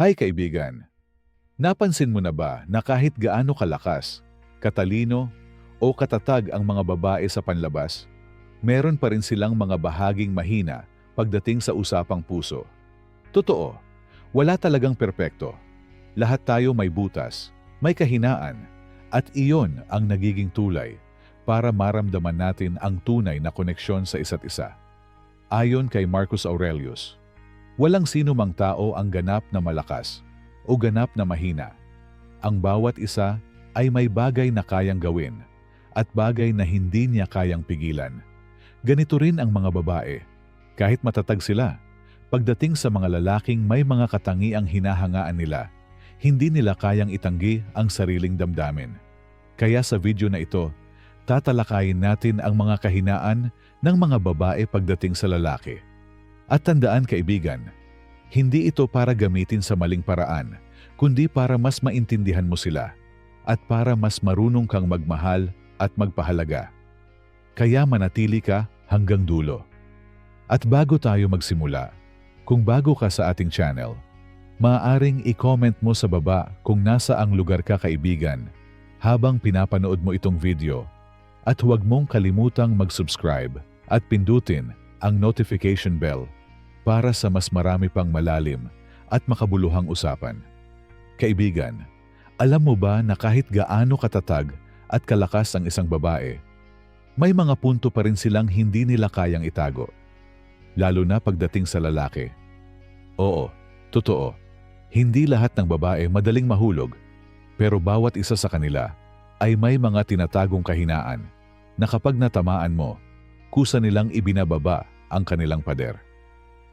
Hi kaibigan! Napansin mo na ba na kahit gaano kalakas, katalino, o katatag ang mga babae sa panlabas, meron pa rin silang mga bahaging mahina pagdating sa usapang puso. Totoo, wala talagang perpekto. Lahat tayo may butas, may kahinaan, at iyon ang nagiging tulay para maramdaman natin ang tunay na koneksyon sa isa't isa. Ayon kay Marcus Aurelius, walang sino mang tao ang ganap na malakas o ganap na mahina. Ang bawat isa ay may bagay na kayang gawin at bagay na hindi niya kayang pigilan. Ganito rin ang mga babae. Kahit matatag sila, pagdating sa mga lalaking may mga katangiang hinahangaan nila, hindi nila kayang itanggi ang sariling damdamin. Kaya sa video na ito, tatalakayin natin ang mga kahinaan ng mga babae pagdating sa lalaki. At tandaan kaibigan, hindi ito para gamitin sa maling paraan, kundi para mas maintindihan mo sila at para mas marunong kang magmahal at magpahalaga. Kaya manatili ka hanggang dulo. At bago tayo magsimula, kung bago ka sa ating channel, maaaring i-comment mo sa baba kung nasa ang lugar ka kaibigan habang pinapanood mo itong video at huwag mong kalimutang mag-subscribe at pindutin ang notification bell para sa mas marami pang malalim at makabuluhang usapan. Kaibigan, alam mo ba na kahit gaano katatag at kalakas ang isang babae, may mga punto pa rin silang hindi nila kayang itago. Lalo na pagdating sa lalaki. Oo, totoo. Hindi lahat ng babae madaling mahulog, pero bawat isa sa kanila ay may mga tinatagong kahinaan na kapag natamaan mo, kusa nilang ibinababa ang kanilang pader.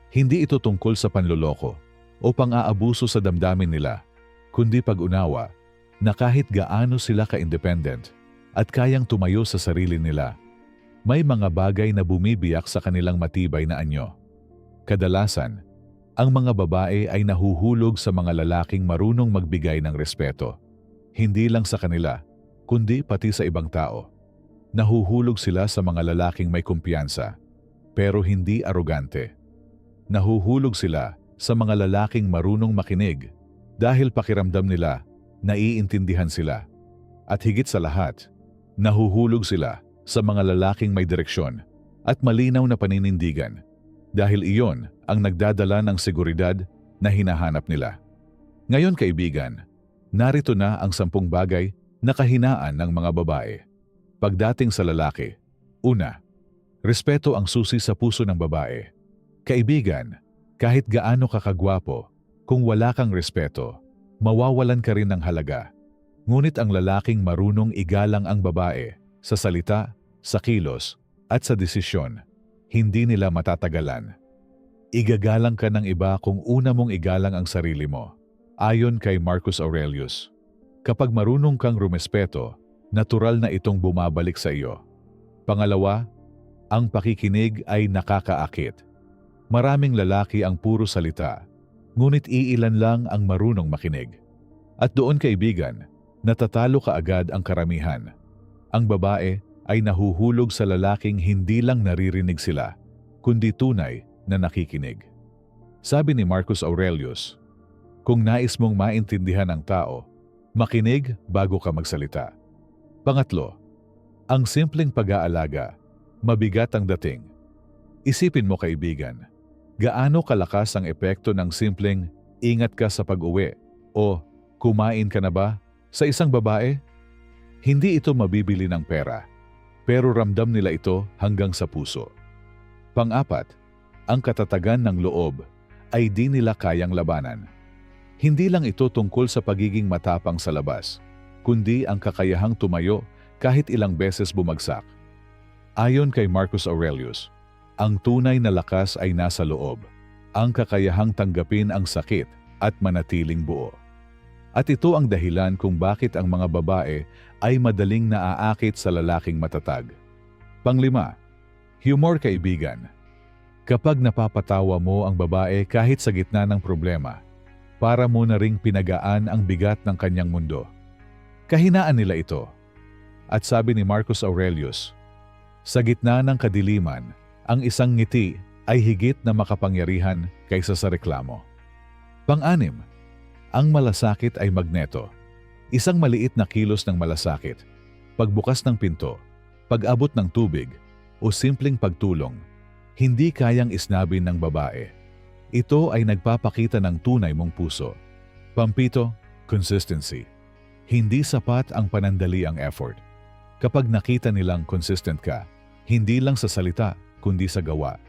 Hindi ito tungkol sa panloloko o pang-aabuso sa damdamin nila, kundi pag-unawa na kahit gaano sila ka-independent at kayang tumayo sa sarili nila, may mga bagay na bumibiyak sa kanilang matibay na anyo. Kadalasan, ang mga babae ay nahuhulog sa mga lalaking marunong magbigay ng respeto. Hindi lang sa kanila, kundi pati sa ibang tao. Nahuhulog sila sa mga lalaking may kumpiyansa, pero hindi arogante. Nahuhulog sila sa mga lalaking marunong makinig dahil pakiramdam nila naiintindihan sila. At higit sa lahat, nahuhulog sila sa mga lalaking may direksyon at malinaw na paninindigan dahil iyon ang nagdadala ng seguridad na hinahanap nila. Ngayon kaibigan, narito na ang sampung bagay na kahinaan ng mga babae. Pagdating sa lalaki, una, respeto ang susi sa puso ng babae. Kaibigan, kahit gaano ka kagwapo, kung wala kang respeto, mawawalan ka rin ng halaga. Ngunit ang lalaking marunong igalang ang babae sa salita, sa kilos, at sa desisyon, hindi nila matatagalan. Igagalang ka ng iba kung una mong igalang ang sarili mo. Ayon kay Marcus Aurelius, kapag marunong kang rumespeto, natural na itong bumabalik sa iyo. Pangalawa, ang pakikinig ay nakakaakit. Maraming lalaki ang puro salita, ngunit iilan lang ang marunong makinig. At doon kaibigan, natatalo ka agad ang karamihan. Ang babae ay nahuhulog sa lalaking hindi lang naririnig sila, kundi tunay na nakikinig. Sabi ni Marcus Aurelius, kung nais mong maintindihan ang tao, makinig bago ka magsalita. Pangatlo, ang simpleng pag-aalaga, mabigat ang dating. Isipin mo kaibigan, gaano kalakas ang epekto ng simpleng ingat ka sa pag-uwi o kumain ka na ba sa isang babae? Hindi ito mabibili ng pera, pero ramdam nila ito hanggang sa puso. Pang-apat, ang katatagan ng loob ay di nila kayang labanan. Hindi lang ito tungkol sa pagiging matapang sa labas, kundi ang kakayahang tumayo kahit ilang beses bumagsak. Ayon kay Marcus Aurelius, ang tunay na lakas ay nasa loob, ang kakayahang tanggapin ang sakit at manatiling buo. At ito ang dahilan kung bakit ang mga babae ay madaling naaakit sa lalaking matatag. Panglima, humor kaibigan. Kapag napapatawa mo ang babae kahit sa gitna ng problema, para mo na ring pinagaan ang bigat ng kanyang mundo. Kahinaan nila ito. At sabi ni Marcus Aurelius, sa gitna ng kadiliman, ang isang ngiti ay higit na makapangyarihan kaysa sa reklamo. Pang-anim, Ang malasakit ay magneto. Isang maliit na kilos ng malasakit, pagbukas ng pinto, pag-abot ng tubig, o simpleng pagtulong, hindi kayang isnabin ng babae. Ito ay nagpapakita ng tunay mong puso. Pampito, consistency. Hindi sapat ang panandali ang effort. Kapag nakita nilang consistent ka, hindi lang sa salita, kundi sa gawa,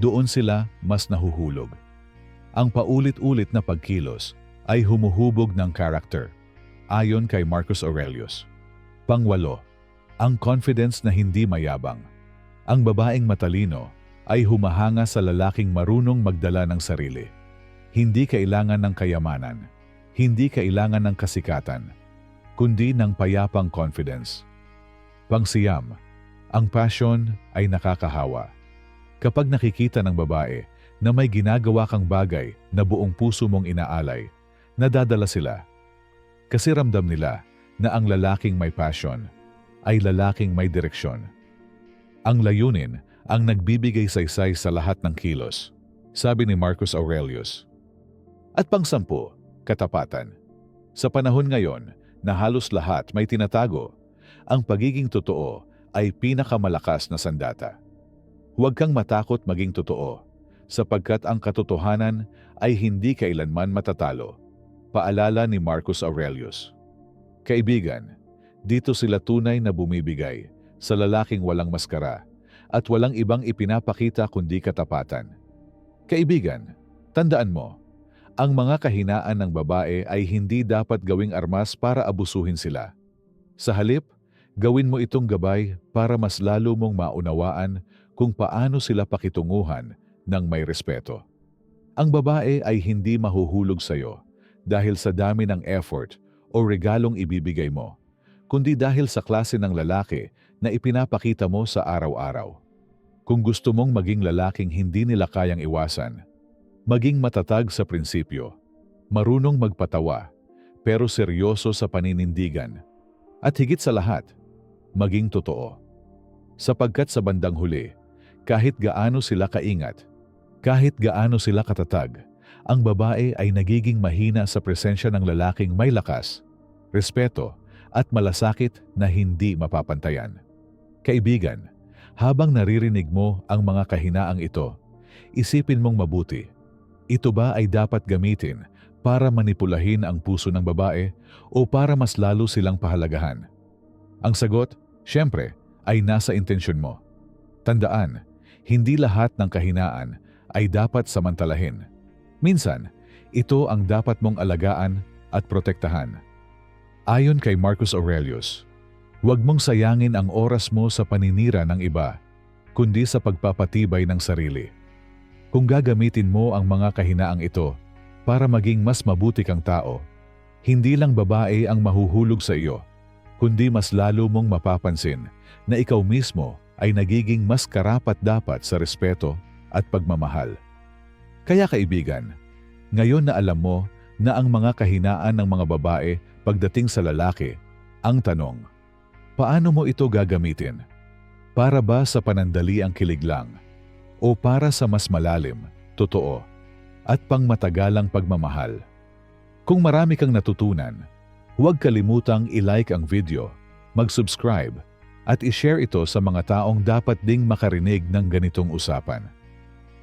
doon sila mas nahuhulog. Ang paulit-ulit na pagkilos ay humuhubog ng character, ayon kay Marcus Aurelius. Pangwalo, ang confidence na hindi mayabang. Ang babaeng matalino ay humahanga sa lalaking marunong magdala ng sarili. Hindi kailangan ng kayamanan, hindi kailangan ng kasikatan, kundi ng payapang confidence. Pangsiyam, ang passion ay nakakahawa. Kapag nakikita ng babae na may ginagawa kang bagay na buong puso mong inaalay, nadadala sila. Kasi ramdam nila na ang lalaking may passion ay lalaking may direksyon. Ang layunin ang nagbibigay saysay sa lahat ng kilos, sabi ni Marcus Aurelius. At pangsampu, katapatan. Sa panahon ngayon na halos lahat may tinatago, ang pagiging totoo ay pinakamalakas na sandata. Huwag kang matakot maging totoo, sapagkat ang katotohanan ay hindi kailanman matatalo. Paalala ni Marcus Aurelius. Kaibigan, dito sila tunay na bumibigay sa lalaking walang maskara at walang ibang ipinapakita kundi katapatan. Kaibigan, tandaan mo, ang mga kahinaan ng babae ay hindi dapat gawing armas para abusuhin sila. Sa halip, gawin mo itong gabay para mas lalo mong maunawaan kung paano sila pakitunguhan ng may respeto. Ang babae ay hindi mahuhulog sa iyo dahil sa dami ng effort o regalong ibibigay mo kundi dahil sa klase ng lalaki na ipinapakita mo sa araw-araw. Kung gusto mong maging lalaking hindi nila kayang iwasan, maging matatag sa prinsipyo, marunong magpatawa, pero seryoso sa paninindigan, at higit sa lahat, maging totoo. Sapagkat sa bandang huli, kahit gaano sila kaingat, kahit gaano sila katatag, ang babae ay nagiging mahina sa presensya ng lalaking may lakas, respeto, at malasakit na hindi mapapantayan. Kaibigan, habang naririnig mo ang mga kahinaang ito, isipin mong mabuti. Ito ba ay dapat gamitin para manipulahin ang puso ng babae o para mas lalo silang pahalagahan? Ang sagot, syempre, ay nasa intensyon mo. Tandaan, hindi lahat ng kahinaan ay dapat samantalahin. Minsan, ito ang dapat mong alagaan at protektahan. Ayon kay Marcus Aurelius, huwag mong sayangin ang oras mo sa paninira ng iba, kundi sa pagpapatibay ng sarili. Kung gagamitin mo ang mga kahinaang ito para maging mas mabuti kang tao, hindi lang babae ang mahuhulog sa iyo, kundi mas lalo mong mapapansin na ikaw mismo ay nagiging mas karapat-dapat sa respeto at pagmamahal. Kaya kaibigan, ngayon na alam mo na ang mga kahinaan ng mga babae pagdating sa lalaki, ang tanong, paano mo ito gagamitin? Para ba sa panandali ang kilig lang? O para sa mas malalim, totoo, at pangmatagalang pagmamahal? Kung marami kang natutunan, huwag kalimutang i-like ang video, mag-subscribe, at i-share ito sa mga taong dapat ding makarinig ng ganitong usapan.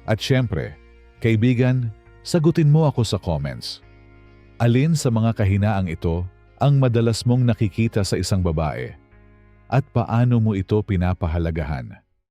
At syempre, kaibigan, sagutin mo ako sa comments. Alin sa mga kahinaang ito ang madalas mong nakikita sa isang babae? At paano mo ito pinapahalagahan?